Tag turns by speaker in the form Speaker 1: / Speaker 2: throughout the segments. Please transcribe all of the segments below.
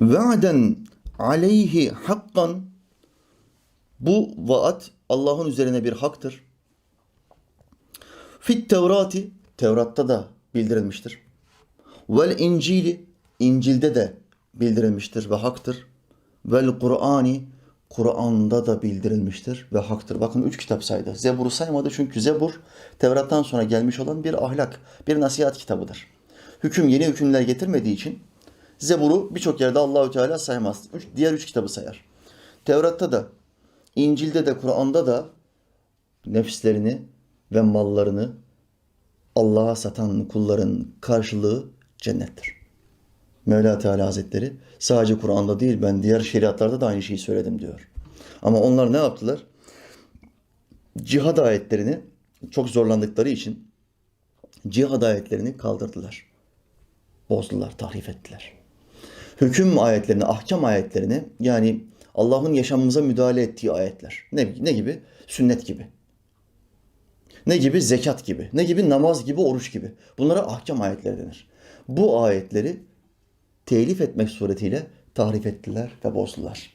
Speaker 1: Va'den aleyhi hakkan bu vaat Allah'ın üzerine bir haktır. Fit Tevrati Tevrat'ta da bildirilmiştir. Vel İncili İncil'de de bildirilmiştir ve haktır. Vel Kur'ani Kur'an'da da bildirilmiştir ve haktır. Bakın üç kitap saydı. Zebur'u saymadı çünkü Zebur Tevrat'tan sonra gelmiş olan bir ahlak, bir nasihat kitabıdır. Hüküm yeni hükümler getirmediği için Zebur'u birçok yerde Allahü Teala saymaz. Üç, diğer üç kitabı sayar. Tevrat'ta da, İncil'de de, Kur'an'da da nefislerini ve mallarını Allah'a satan kulların karşılığı cennettir. Mevla Teala Hazretleri sadece Kur'an'da değil ben diğer şeriatlarda da aynı şeyi söyledim diyor. Ama onlar ne yaptılar? Cihad ayetlerini çok zorlandıkları için cihad ayetlerini kaldırdılar. Bozdular, tahrif ettiler. Hüküm ayetlerini, ahkam ayetlerini yani Allah'ın yaşamımıza müdahale ettiği ayetler. Ne, ne gibi? Sünnet gibi. Ne gibi? Zekat gibi. Ne gibi? Namaz gibi, oruç gibi. Bunlara ahkam ayetleri denir. Bu ayetleri telif etmek suretiyle tahrif ettiler ve bozdular.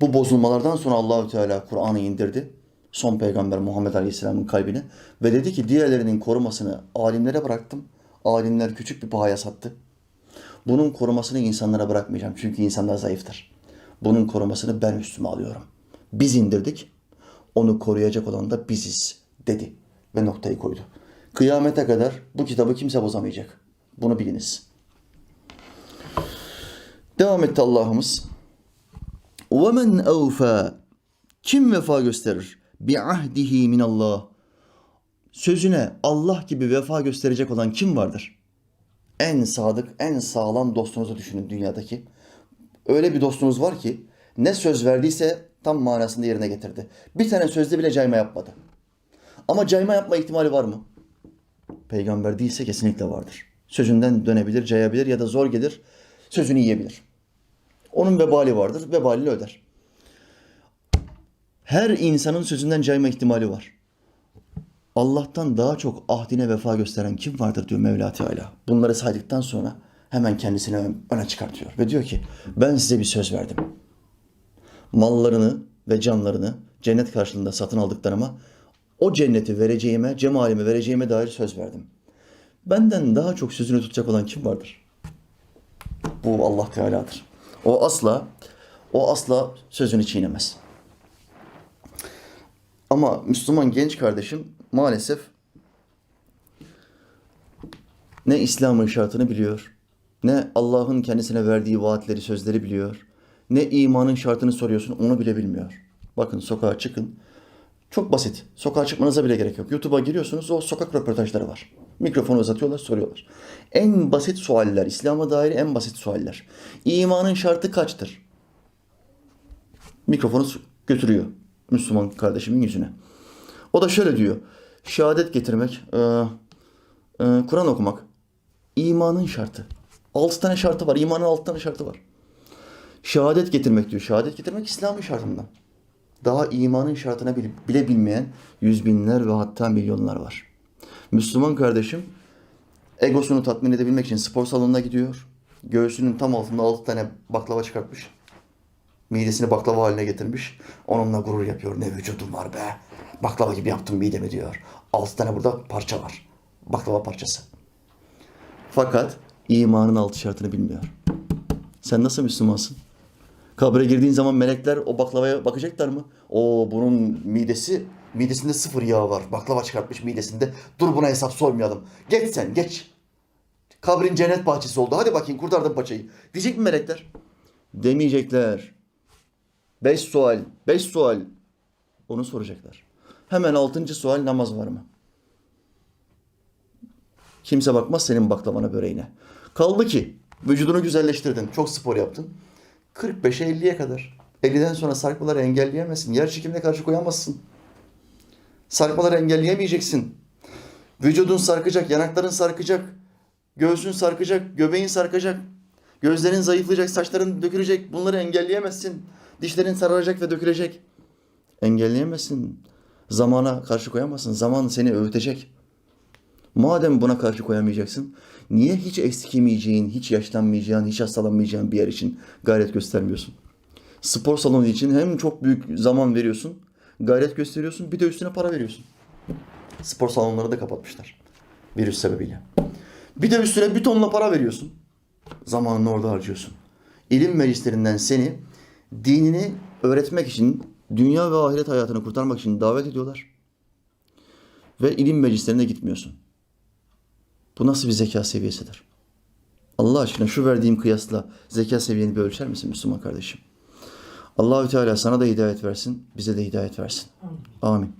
Speaker 1: Bu bozulmalardan sonra Allahü Teala Kur'an'ı indirdi. Son peygamber Muhammed Aleyhisselam'ın kalbine ve dedi ki diğerlerinin korumasını alimlere bıraktım. Alimler küçük bir pahaya sattı. Bunun korumasını insanlara bırakmayacağım çünkü insanlar zayıftır. Bunun korumasını ben üstüme alıyorum. Biz indirdik. Onu koruyacak olan da biziz dedi ve noktayı koydu. Kıyamete kadar bu kitabı kimse bozamayacak. Bunu biliniz. Devam etti Allah'ımız. وَمَنْ اَوْفَى Kim vefa gösterir? بِعَهْدِهِ مِنَ اللّٰهِ Sözüne Allah gibi vefa gösterecek olan kim vardır? En sadık, en sağlam dostunuzu düşünün dünyadaki. Öyle bir dostunuz var ki ne söz verdiyse tam manasında yerine getirdi. Bir tane sözde bile cayma yapmadı. Ama cayma yapma ihtimali var mı? Peygamber değilse kesinlikle vardır. Sözünden dönebilir, cayabilir ya da zor gelir, sözünü yiyebilir. Onun vebali vardır, vebalini öder. Her insanın sözünden cayma ihtimali var. Allah'tan daha çok ahdine vefa gösteren kim vardır diyor Mevla Teala. Bunları saydıktan sonra hemen kendisini ön- öne çıkartıyor ve diyor ki ben size bir söz verdim. Mallarını ve canlarını cennet karşılığında satın aldıklarıma o cenneti vereceğime, cemalimi vereceğime dair söz verdim. Benden daha çok sözünü tutacak olan kim vardır? Bu Allah Teala'dır. O asla o asla sözünü çiğnemez. Ama Müslüman genç kardeşim maalesef ne İslam'ın şartını biliyor, ne Allah'ın kendisine verdiği vaatleri, sözleri biliyor, ne imanın şartını soruyorsun onu bile bilmiyor. Bakın sokağa çıkın. Çok basit. Sokağa çıkmanıza bile gerek yok. YouTube'a giriyorsunuz o sokak röportajları var. Mikrofonu uzatıyorlar, soruyorlar. En basit sualler, İslam'a dair en basit sualler. İmanın şartı kaçtır? Mikrofonu götürüyor Müslüman kardeşimin yüzüne. O da şöyle diyor. Şehadet getirmek, e, e, Kur'an okumak. imanın şartı. Altı tane şartı var. İmanın altı tane şartı var. Şehadet getirmek diyor. Şehadet getirmek İslam'ın şartından. Daha imanın şartına bile, bile bilmeyen yüz binler ve hatta milyonlar var. Müslüman kardeşim egosunu tatmin edebilmek için spor salonuna gidiyor. Göğsünün tam altında altı tane baklava çıkartmış. Midesini baklava haline getirmiş. Onunla gurur yapıyor. Ne vücudum var be. Baklava gibi yaptım midemi diyor. Altı tane burada parça var. Baklava parçası. Fakat imanın altı şartını bilmiyor. Sen nasıl Müslümansın? Kabre girdiğin zaman melekler o baklavaya bakacaklar mı? O bunun midesi, midesinde sıfır yağ var. Baklava çıkartmış midesinde. Dur buna hesap sormayalım. Geç sen geç. Kabrin cennet bahçesi oldu. Hadi bakayım kurtardım paçayı. Diyecek mi melekler? Demeyecekler. Beş sual, beş sual. Onu soracaklar. Hemen altıncı sual namaz var mı? Kimse bakmaz senin baklavana böreğine. Kaldı ki vücudunu güzelleştirdin. Çok spor yaptın. 45'e 50'ye kadar. 50'den sonra sarkmaları engelleyemezsin. Yer çekimine karşı koyamazsın. Sarkmaları engelleyemeyeceksin. Vücudun sarkacak, yanakların sarkacak, göğsün sarkacak, göbeğin sarkacak, gözlerin zayıflayacak, saçların dökülecek. Bunları engelleyemezsin. Dişlerin sararacak ve dökülecek. Engelleyemezsin. Zamana karşı koyamazsın. Zaman seni öğütecek. Madem buna karşı koyamayacaksın, niye hiç eksikemeyeceğin, hiç yaşlanmayacağın, hiç hastalanmayacağın bir yer için gayret göstermiyorsun? Spor salonu için hem çok büyük zaman veriyorsun, gayret gösteriyorsun, bir de üstüne para veriyorsun. Spor salonları da kapatmışlar. Virüs sebebiyle. Bir de üstüne bir tonla para veriyorsun. Zamanını orada harcıyorsun. İlim meclislerinden seni dinini öğretmek için, dünya ve ahiret hayatını kurtarmak için davet ediyorlar. Ve ilim meclislerine gitmiyorsun. Bu nasıl bir zeka seviyesidir? Allah aşkına şu verdiğim kıyasla zeka seviyeni bir ölçer misin Müslüman kardeşim? Allahü Teala sana da hidayet versin, bize de hidayet versin. Amin.